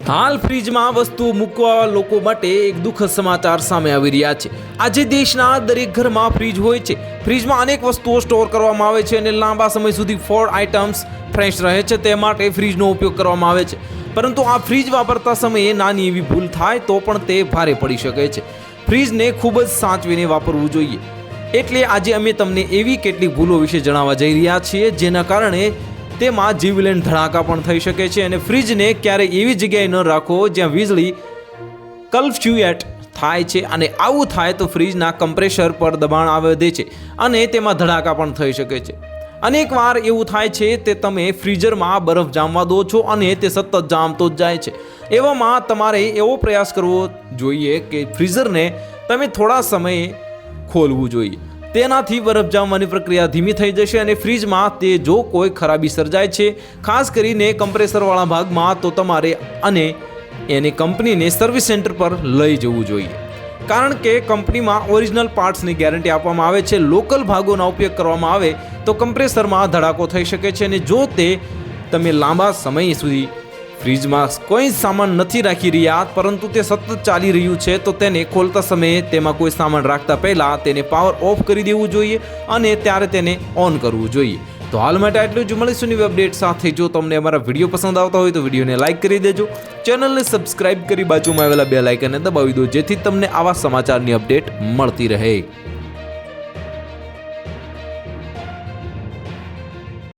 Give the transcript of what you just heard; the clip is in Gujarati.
હાલ ફ્રીજમાં વસ્તુઓ મૂકવા લોકો માટે એક દુઃખદ સમાચાર સામે આવી રહ્યા છે. આજે દેશના દરેક ઘરમાં ફ્રીજ હોય છે. ફ્રીજમાં અનેક વસ્તુઓ સ્ટોર કરવામાં આવે છે અને લાંબા સમય સુધી ફળ આઇટમ્સ ફ્રેશ રહે છે. તે માટે ફ્રીજનો ઉપયોગ કરવામાં આવે છે. પરંતુ આ ફ્રીજ વાપરતા સમયે નાની એવી ભૂલ થાય તો પણ તે ભારે પડી શકે છે. ફ્રીજને ખૂબ જ સાચવીને વાપરવું જોઈએ. એટલે આજે અમે તમને એવી કેટલીક ભૂલો વિશે જણાવવા જઈ રહ્યા છીએ, જેના કારણે તેમાં જીવલેણ ધડાકા પણ થઈ શકે છે અને ફ્રીજને ક્યારેય એવી જગ્યાએ ન રાખો જ્યાં વીજળી કલ્ફ્યુએટ થાય છે અને આવું થાય તો ફ્રીજના કમ્પ્રેસર પર દબાણ આવે છે અને તેમાં ધડાકા પણ થઈ શકે છે. અનેક વાર એવું થાય છે તે તમે ફ્રીઝરમાં બરફ જામવા દો છો અને તે સતત જામતો જ જાય છે. એવામાં તમારે એવો પ્રયાસ કરવો જોઈએ કે ફ્રીઝરને તમે થોડા સમયે ખોલવું જોઈએ. તેનાથી બરફ જામવાની પ્રક્રિયા ધીમી થઈ જશે અને ફ્રીજમાં તે જો કોઈ ખરાબી સર્જાય છે, ખાસ કરીને કમ્પ્રેસરવાળા ભાગમાં, તો તમારે અને એને કંપનીને સર્વિસ સેન્ટર પર લઈ જવું જોઈએ. કારણ કે કંપનીમાં ઓરિજિનલ પાર્ટ્સની ગેરંટી આપવામાં આવે છે, લોકલ ભાગોના ઉપયોગ કરવામાં આવે, તો કમ્પ્રેસરમાં ધડાકો થઈ શકે છે અને જો તે તમે લાંબા સમય સુધી ફ્રીજમાં કોઈ સામાન નથી રાખી રહ્યા, પરંતુ તે સતત ચાલી રહ્યું છે, તો તેને ખોલતા સમયે તેમાં કોઈ સામાન રાખતા પહેલાં તેને પાવર ઓફ કરી દેવું જોઈએ અને ત્યારે તેને ઓન કરવું જોઈએ. તો હાલ માટે આટલું જ. મળીશું નવી અપડેટ સાથે. જો તમને અમારા વીડિયો પસંદ આવતા હોય તો વિડીયોને લાઇક કરી દેજો. ચેનલને સબસ્ક્રાઇબ કરી બાજુમાં આવેલા બે લાઇકને દબાવી દો, જેથી તમને આવા સમાચારની અપડેટ મળતી રહે.